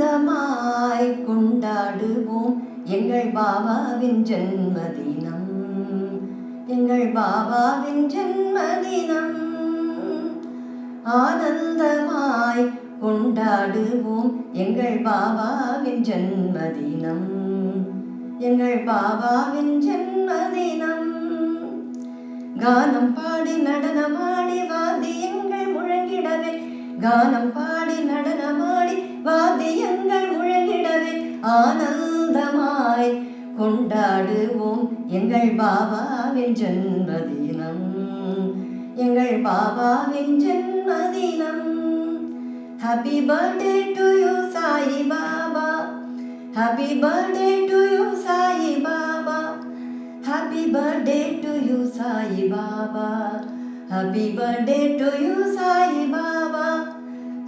ஆனந்தமாய் கொண்டாடுவோம். எங்கள் பாபாவின் ஜென்மதினம். எங்கள் பாபாவின் ஜென்மதினம். ஆனந்தமாய் கொண்டாடுவோம். எங்கள் பாபாவின் ஜென்மதினம். எங்கள் பாபாவின் ஜென்மதினம். கானம் பாடி நடனமாடி வாத்தியங்கள் முழங்கிடவே. கானம் பாடி நடனமாடி வாத்தியங்கள் முழங்கிடவே ஆனந்தமாய் கொண்டாடுவோம். எங்கள் பாபாவின் ஜன்மதினம் எங்கள் பாபாவின் ஜன்மதினம். Happy birthday to you Sai Baba. Happy birthday to you Sai Baba. Happy birthday to you Sai Baba. Happy birthday to you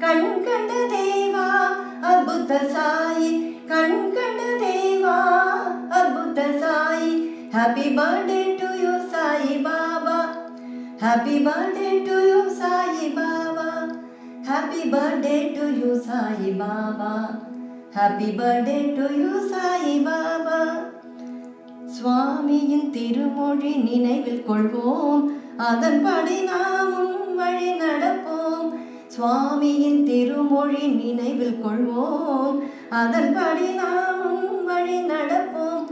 கண் கண்ட தேவா அற்புத சாயி. கண் கண்ட தேவா அற்புத Sai. Happy birthday to you Sai Baba. Happy birthday to you Sai Baba. Happy birthday to you Sai Baba. Happy birthday to you Sai Baba. சுவாமியின் திருமொழி நினைவில் கொள்வோம். அதன்படி நாமும் வழி நடப்போம். சுவாமியின் திருமொழி நினைவில் கொள்வோம். அதன்படி நாமும் வழி நடப்போம்.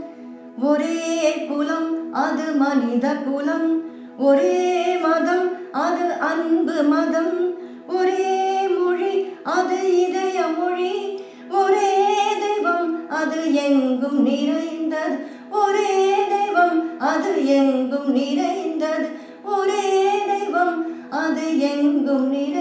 ஒரே குலம் அது மனித குலம். ஒரே மதம் அது அன்பு மதம். ஒரே மொழி அது இதய மொழி. ஒரே தெய்வம் அது எங்கும் நிறைந்தது. ஒரே தெய்வம் அது எங்கும் நிறைந்தது. ஒரே தெய்வம் அது எங்கும் நிறை